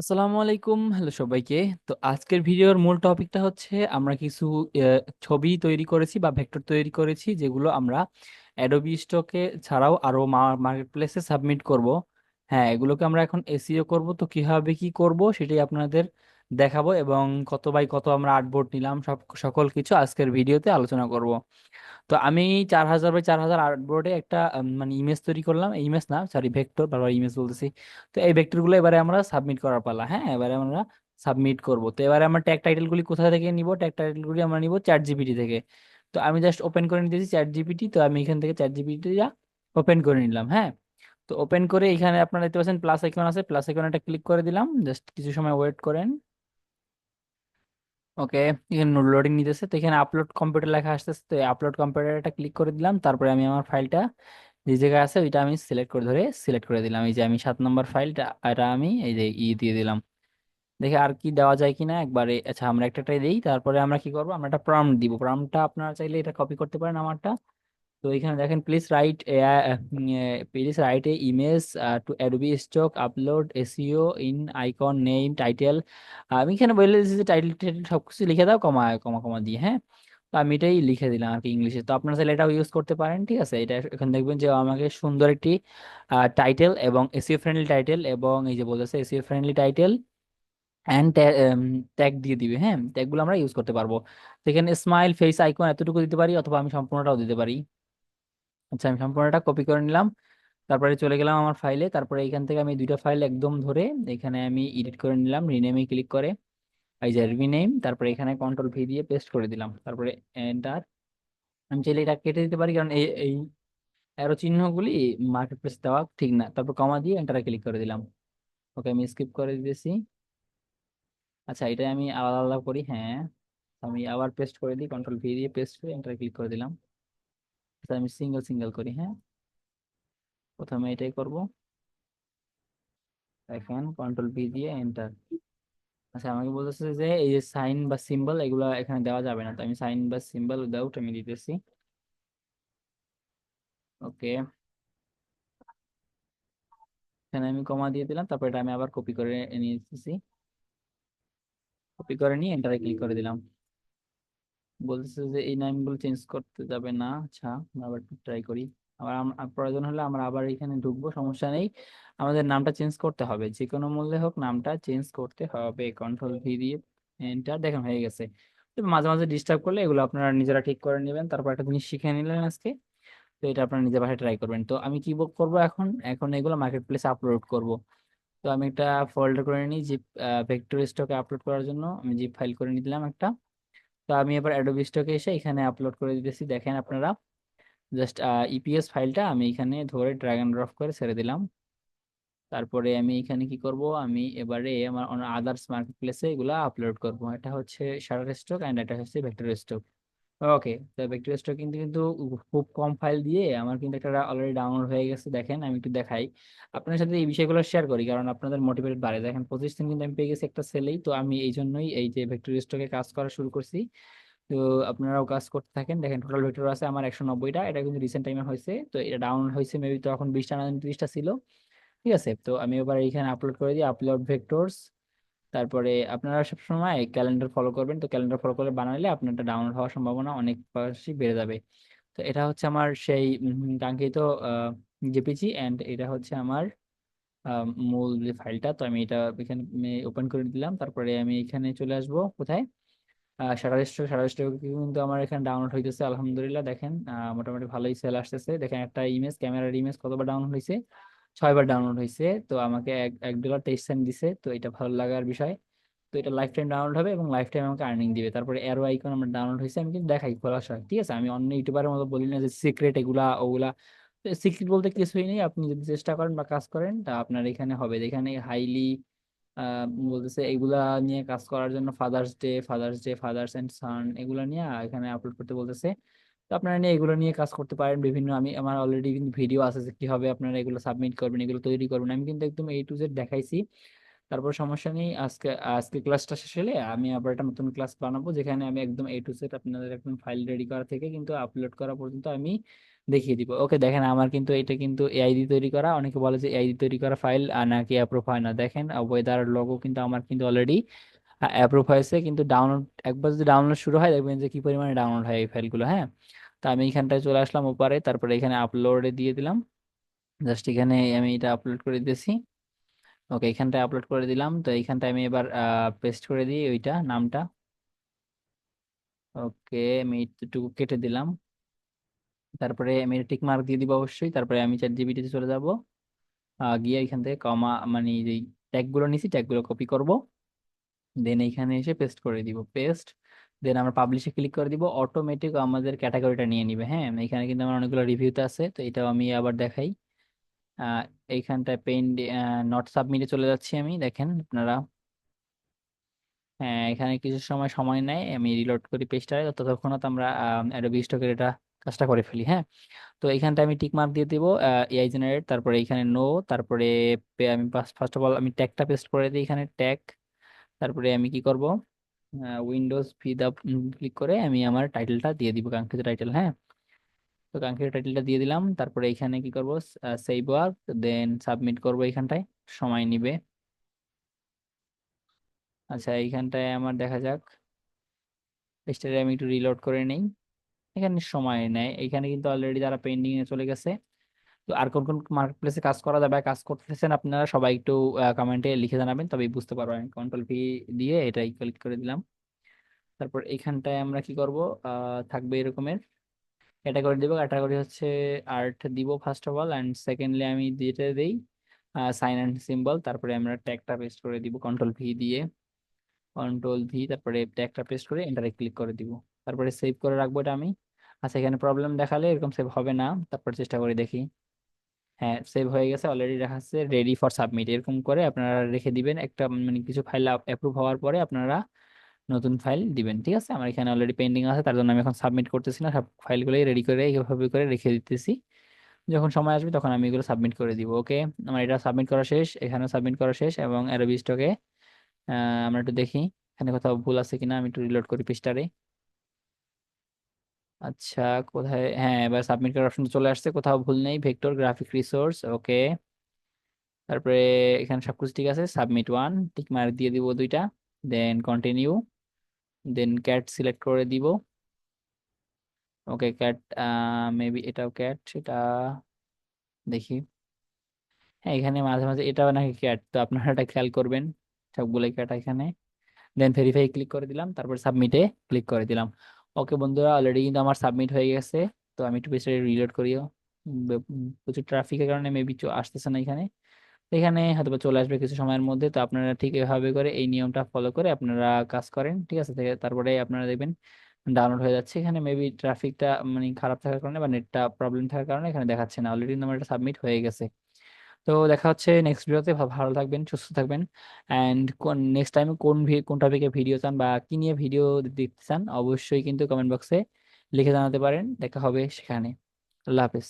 আসসালামু আলাইকুম, হ্যালো সবাইকে। তো আজকের ভিডিওর মূল টপিকটা হচ্ছে, আমরা কিছু ছবি তৈরি করেছি বা ভেক্টর তৈরি করেছি, যেগুলো আমরা অ্যাডোবি স্টকে ছাড়াও আরও মার্কেট প্লেসে সাবমিট করব। হ্যাঁ এগুলোকে আমরা এখন এসিও করব। তো কীভাবে কি করব সেটাই আপনাদের দেখাবো এবং কত বাই কত আমরা আর্টবোর্ড নিলাম, সব, সকল কিছু আজকের ভিডিওতে আলোচনা করব। তো আমি চার হাজার বাই চার হাজার আর্টবোর্ডে একটা মানে ইমেজ তৈরি করলাম। ইমেজ না সরি ভেক্টর বারবার ইমেজ বলতেছি। তো এই ভেক্টরগুলো এবারে আমরা সাবমিট করার পালা হ্যাঁ? এবারে আমরা সাবমিট করব। তো এবারে আমরা ট্যাগ টাইটেল গুলি কোথা থেকে নিব? ট্যাগ টাইটেল গুলি আমরা নিব চ্যাট জিপিটি থেকে। তো আমি জাস্ট ওপেন করে নিতেছি চ্যাট জিপিটি তো আমি এখান থেকে চ্যাট জিপিটি ওপেন করে নিলাম হ্যাঁ? তো ওপেন করে এখানে আপনারা দেখতে পাচ্ছেন প্লাস আইকন আছে। প্লাস আইকন একটা ক্লিক করে দিলাম। জাস্ট কিছু সময় ওয়েট করেন। ওকে, এখানে লোডিং নিতেছে। তো এখানে আপলোড কম্পিউটার লেখা আসতেছে, তো আপলোড কম্পিউটারটা ক্লিক করে দিলাম। তারপরে আমি আমার ফাইলটা যে জায়গায় আছে, ওইটা আমি সিলেক্ট করে ধরে সিলেক্ট করে দিলাম। এই যে আমি সাত নম্বর ফাইলটা এটা আমি এই যে ই দিয়ে দিলাম। দেখে আর কি দেওয়া যায় কিনা। একবারে আচ্ছা আমরা একটাটাই দিই। তারপরে আমরা কি করব? আমরা একটা প্রম্পট দিব। প্রম্পটটা আপনারা চাইলে এটা কপি করতে পারেন আমারটা। তো এখানে দেখেন please write please write a image to Adobe stock upload SEO in icon name title আমি এখানে বলে দিচ্ছি যে টাইটেল টাইটেল সব কিছু লিখে দাও, কমা কমা কমা দিয়ে হ্যাঁ? তো আমি এটাই লিখে দিলাম আর কি ইংলিশে। তো আপনারা চাইলে এটাও ইউজ করতে পারেন, ঠিক আছে? এটা এখানে দেখবেন যে আমাকে সুন্দর একটি টাইটেল এবং এসিও ফ্রেন্ডলি টাইটেল এবং এই যে বলতেছে SEO friendly title and tag দিয়ে দিবে হ্যাঁ? ট্যাগগুলো আমরা ইউজ করতে পারব। তো এখানে স্মাইল ফেস আইকন এতটুকু দিতে পারি অথবা আমি সম্পূর্ণটাও দিতে পারি। আচ্ছা আমি সম্পূর্ণটা কপি করে নিলাম। তারপরে চলে গেলাম আমার ফাইলে তারপরে এখান থেকে আমি দুইটা ফাইল একদম ধরে এখানে আমি এডিট করে নিলাম। রিনেমে ক্লিক করে এই যে রিনেম তারপরে এখানে কন্ট্রোল ভি দিয়ে পেস্ট করে দিলাম। তারপরে এন্টার আমি চাইলে এটা কেটে দিতে পারি, কারণ এই এই অ্যারো চিহ্নগুলি মার্কেট প্লেস দেওয়া ঠিক না। তারপর কমা দিয়ে এন্টারে ক্লিক করে দিলাম। ওকে, আমি স্কিপ করে দিতেছি আচ্ছা এটা আমি আলাদা আলাদা করি। হ্যাঁ আমি আবার পেস্ট করে দিই। কন্ট্রোল ভি দিয়ে পেস্ট করে এন্টারে ক্লিক করে দিলাম। আমি সিঙ্গেল সিঙ্গেল করি হ্যাঁ? প্রথমে এটাই করব। দেখেন কন্ট্রোল ভি দিয়ে এন্টার আচ্ছা আমাকে বলতেছে যে এই যে সাইন বা সিম্বল এগুলো এখানে দেওয়া যাবে না। তো আমি সাইন বা সিম্বল উইদাউট আমি দিতেছি। ওকে। এখানে আমি কমা দিয়ে দিলাম, তারপর এটা আমি আবার কপি করে নিয়ে এসেছি। কপি করে নিয়ে এন্টারে ক্লিক করে দিলাম। বলতেছে যে, এই নামগুলো চেঞ্জ করতে যাবে না আচ্ছা আমরা আবার ট্রাই করি। আবার প্রয়োজন হলে আমরা আবার এখানে ঢুকবো, সমস্যা নেই। আমাদের নামটা চেঞ্জ করতে হবে, যে কোনো মূল্যে হোক নামটা চেঞ্জ করতে হবে কন্ট্রোল ভি দিয়ে এন্টার দেখেন হয়ে গেছে। মাঝে মাঝে ডিস্টার্ব করলে এগুলো আপনারা নিজেরা ঠিক করে নেবেন, তারপর একটা জিনিস শিখে নিলেন আজকে, তো এটা আপনারা নিজের বাসায় ট্রাই করবেন। তো আমি কি করব এখন? এখন এগুলো মার্কেট প্লেসে আপলোড করব। তো আমি একটা ফোল্ডার করে নিই জিপ ভেক্টর স্টকে আপলোড করার জন্য, আমি জিপ ফাইল করে নিলাম একটা। তো আমি এবার অ্যাডোবি স্টকে এসে এখানে আপলোড করে দিতেছি। দেখেন আপনারা জাস্ট ইপিএস ফাইলটা আমি এখানে ধরে ড্র্যাগ ড্রফ ড্রপ করে ছেড়ে দিলাম। তারপরে আমি এখানে কি করব? আমি এবারে আমার আদার্স মার্কেট প্লেসে এগুলো আপলোড করব। এটা হচ্ছে শাটার স্টক অ্যান্ড এটা হচ্ছে ভেক্টর স্টক ওকে, তো ভেক্টর স্টক কিন্তু কিন্তু খুব কম ফাইল দিয়ে আমার কিন্তু একটা অলরেডি ডাউনলোড হয়ে গেছে, দেখেন আমি একটু দেখাই। আপনার সাথে এই বিষয়গুলো শেয়ার করি, কারণ আপনাদের মোটিভেট বাড়ে। দেখেন পঁচিশ দিন কিন্তু আমি পেয়ে গেছি একটা সেলেই তো আমি এই জন্যই এই যে ভেক্টর স্টকে কাজ করা শুরু করছি। তো আপনারাও কাজ করতে থাকেন। দেখেন টোটাল ভেক্টর আছে আমার একশো নব্বইটা, এটা কিন্তু রিসেন্ট টাইমে হয়েছে, তো এটা ডাউনলোড হয়েছে মেবি তখন বিশটা না ত্রিশটা ছিল। ঠিক আছে, তো আমি এবার এইখানে আপলোড করে দিই আপলোড ভেক্টরস তারপরে আপনারা সবসময় ক্যালেন্ডার ফলো করবেন। তো ক্যালেন্ডার ফলো করে বানালে আপনারটা ডাউনলোড হওয়ার সম্ভাবনা অনেক বেশি বেড়ে যাবে। তো এটা হচ্ছে আমার সেই কাঙ্ক্ষিত জেপিজি এন্ড এটা হচ্ছে আমার মূল যে ফাইলটা। তো আমি এটা এখানে ওপেন করে দিলাম। তারপরে আমি এখানে চলে আসব কোথায়? শাটার স্টক কিন্তু আমার এখানে ডাউনলোড হইতেছে, আলহামদুলিল্লাহ। দেখেন মোটামুটি ভালোই সেল আসতেছে। দেখেন একটা ইমেজ ক্যামেরার ইমেজ কতবার ডাউনলোড হয়েছে ছয়বার ডাউনলোড হয়েছে তো আমাকে এক এক ডলার তেইশ সেন্ট দিছে। তো এটা ভালো লাগার বিষয়। তো এটা লাইফ টাইম ডাউনলোড হবে এবং লাইফ টাইম আমাকে আর্নিং দিবে। তারপরে এরো আইকন আমার ডাউনলোড হয়েছে আমি কিন্তু দেখাই খোলাসা ঠিক আছে? আমি অন্য ইউটিউবারের মতো বলি না যে সিক্রেট এগুলা, ওগুলা। সিক্রেট বলতে কিছুই নেই। আপনি যদি চেষ্টা করেন বা কাজ করেন, তা আপনার এখানে হবে। এখানে হাইলি বলতেছে এগুলা নিয়ে কাজ করার জন্য father's day father's day father's and son এগুলা নিয়ে এখানে আপলোড করতে বলতেছে। তো আপনারা নিয়ে এগুলো নিয়ে কাজ করতে পারেন। বিভিন্ন আমি, আমার অলরেডি কিন্তু ভিডিও আছে যে কীভাবে আপনারা এগুলো সাবমিট করবেন, এগুলো তৈরি করবেন। আমি কিন্তু একদম এ টু জেড দেখাইছি। তারপর সমস্যা নেই, আজকে আজকে ক্লাসটা শেষ হলে আমি আবার একটা নতুন ক্লাস বানাবো, যেখানে আমি একদম এ টু জেড আপনাদের একদম ফাইল রেডি করা থেকে কিন্তু আপলোড করা পর্যন্ত আমি দেখিয়ে দিব। ওকে দেখেন আমার কিন্তু এটা কিন্তু এআই দিয়ে তৈরি করা। অনেকে বলে যে এআই তৈরি করা ফাইল আর নাকি অ্যাপ্রুভ হয় না। দেখেন ওয়েদার লোগো কিন্তু আমার কিন্তু অলরেডি অ্যাপ্রুভ হয়েছে, কিন্তু ডাউনলোড একবার যদি ডাউনলোড শুরু হয়, দেখবেন যে কি পরিমাণে ডাউনলোড হয় এই ফাইলগুলো হ্যাঁ? তো আমি এখানটায় চলে আসলাম ওপারে, তারপরে এখানে আপলোডে দিয়ে দিলাম। জাস্ট এখানে আমি এটা আপলোড করে দিয়েছি। ওকে এখানটায় আপলোড করে দিলাম। তো এইখানটায় আমি এবার পেস্ট করে দিই ওইটা, নামটা। ওকে আমি একটু কেটে দিলাম। তারপরে আমি টিক মার্ক দিয়ে দিব অবশ্যই। তারপরে আমি চ্যাট জিবিটিতে চলে যাব। গিয়ে এখান থেকে কমা মানে যে ট্যাগগুলো নিছি ট্যাগগুলো কপি করব। দেন এইখানে এসে পেস্ট করে দিব পেস্ট দেন আমরা পাবলিশে ক্লিক করে দিব অটোমেটিক আমাদের ক্যাটাগরিটা নিয়ে নিবে হ্যাঁ? এখানে কিন্তু আমার অনেকগুলো রিভিউতে আছে, তো এটাও আমি আবার দেখাই। এইখানটায় পেইন নট সাবমিটে চলে যাচ্ছি আমি, দেখেন আপনারা। হ্যাঁ এখানে কিছু সময় সময় নেয়, আমি রিলোড করি পেজটায় ততক্ষণ তো আমরা অ্যাডোবি স্টকের এটা কাজটা করে ফেলি হ্যাঁ? তো এইখানটা আমি টিক মার্ক দিয়ে দিব এআই জেনারেট তারপরে এখানে নো তারপরে আমি ফার্স্ট অফ অল আমি ট্যাগটা পেস্ট করে দিই, এখানে ট্যাগ তারপরে আমি কি করব? উইন্ডোজ ফি দা ক্লিক করে আমি আমার টাইটেলটা দিয়ে দিব, কাঙ্ক্ষিত টাইটেল হ্যাঁ? তো কাঙ্ক্ষিত টাইটেলটা দিয়ে দিলাম, তারপরে এখানে কি করব? সেভ ওয়ার্ক দেন সাবমিট করব এখানটায়, সময় নিবে। আচ্ছা এইখানটায় আমার দেখা যাক। পেজটারে আমি একটু রিলোড করে নেই। এখানে সময় নেয় এখানে কিন্তু অলরেডি যারা পেন্ডিং এ চলে গেছে তো আর কোন কোন মার্কেট প্লেসে কাজ করা যাবে কাজ করতেছেন আপনারা সবাই একটু কমেন্টে লিখে জানাবেন তবে বুঝতে পারব। আমি কন্ট্রোল ভি দিয়ে এটাই ক্লিক করে দিলাম। তারপর এখানটায় আমরা কি করব? থাকবে এরকমের ক্যাটাগরি দিব। ক্যাটাগরি হচ্ছে আর্ট দিব first of all and secondly আমি যেটা দিই সাইন অ্যান্ড সিম্বল তারপরে আমরা ট্যাগটা পেস্ট করে দিব কন্ট্রোল ভি দিয়ে। কন্ট্রোল ভি তারপরে ট্যাগটা পেস্ট করে এন্টারে ক্লিক করে দিব। তারপরে সেভ করে রাখব এটা আমি। আচ্ছা এখানে প্রবলেম দেখালে এরকম সেভ হবে না, তারপর চেষ্টা করে দেখি। হ্যাঁ সেভ হয়ে গেছে অলরেডি দেখাচ্ছে রেডি ফর সাবমিট এরকম করে আপনারা রেখে দিবেন। একটা মানে কিছু ফাইল অ্যাপ্রুভ হওয়ার পরে আপনারা নতুন ফাইল দিবেন, ঠিক আছে? আমার এখানে অলরেডি পেন্ডিং আছে, তার জন্য আমি এখন সাবমিট করতেছি না, সব ফাইলগুলোই রেডি করে, এইভাবে করে রেখে দিতেছি। যখন সময় আসবে তখন আমি এগুলো সাবমিট করে দিব ওকে আমার এটা সাবমিট করা শেষ, এখানেও সাবমিট করা শেষ, এবং অ্যারোবি স্টকে আমরা একটু দেখি, এখানে কোথাও ভুল আছে কিনা, আমি একটু রিলোড করি পেজটারে আচ্ছা কোথায়? হ্যাঁ এবার সাবমিট করার অপশন চলে আসছে, কোথাও ভুল নেই ভেক্টর গ্রাফিক রিসোর্স ওকে তারপরে এখানে সবকিছু ঠিক আছে সাবমিট ওয়ান টিক মার্ক দিয়ে দিব দুইটা then continue then cat select করে দিব ওকে ক্যাট মেবি এটাও ক্যাট সেটা দেখি। হ্যাঁ এখানে মাঝে মাঝে এটাও নাকি ক্যাট তো আপনারা এটা খেয়াল করবেন, সবগুলোই ক্যাট এখানে। দেন ভেরিফাই ক্লিক করে দিলাম, তারপর সাবমিটে ক্লিক করে দিলাম। ওকে বন্ধুরা অলরেডি কিন্তু আমার সাবমিট হয়ে গেছে, তো আমি একটু পেছনে রিলোড করিও। প্রচুর ট্রাফিকের কারণে মেবি আসতেছে না এখানে। এখানে হয়তো চলে আসবে কিছু সময়ের মধ্যে, তো আপনারা ঠিক এভাবে করে এই নিয়মটা ফলো করে আপনারা কাজ করেন, ঠিক আছে? তারপরে আপনারা দেখবেন ডাউনলোড হয়ে যাচ্ছে। এখানে মেবি ট্রাফিকটা মানে খারাপ থাকার কারণে বা নেটটা প্রবলেম থাকার কারণে এখানে দেখাচ্ছে না। অলরেডি আমার সাবমিট হয়ে গেছে। তো দেখা হচ্ছে নেক্সট ভিডিওতে ভালো থাকবেন, সুস্থ থাকবেন অ্যান্ড কোন নেক্সট টাইমে কোন কোন টপিকে ভিডিও চান বা কি নিয়ে ভিডিও দেখতে চান, অবশ্যই কিন্তু কমেন্ট বক্সে লিখে জানাতে পারেন। দেখা হবে সেখানে। আল্লাহ হাফেজ।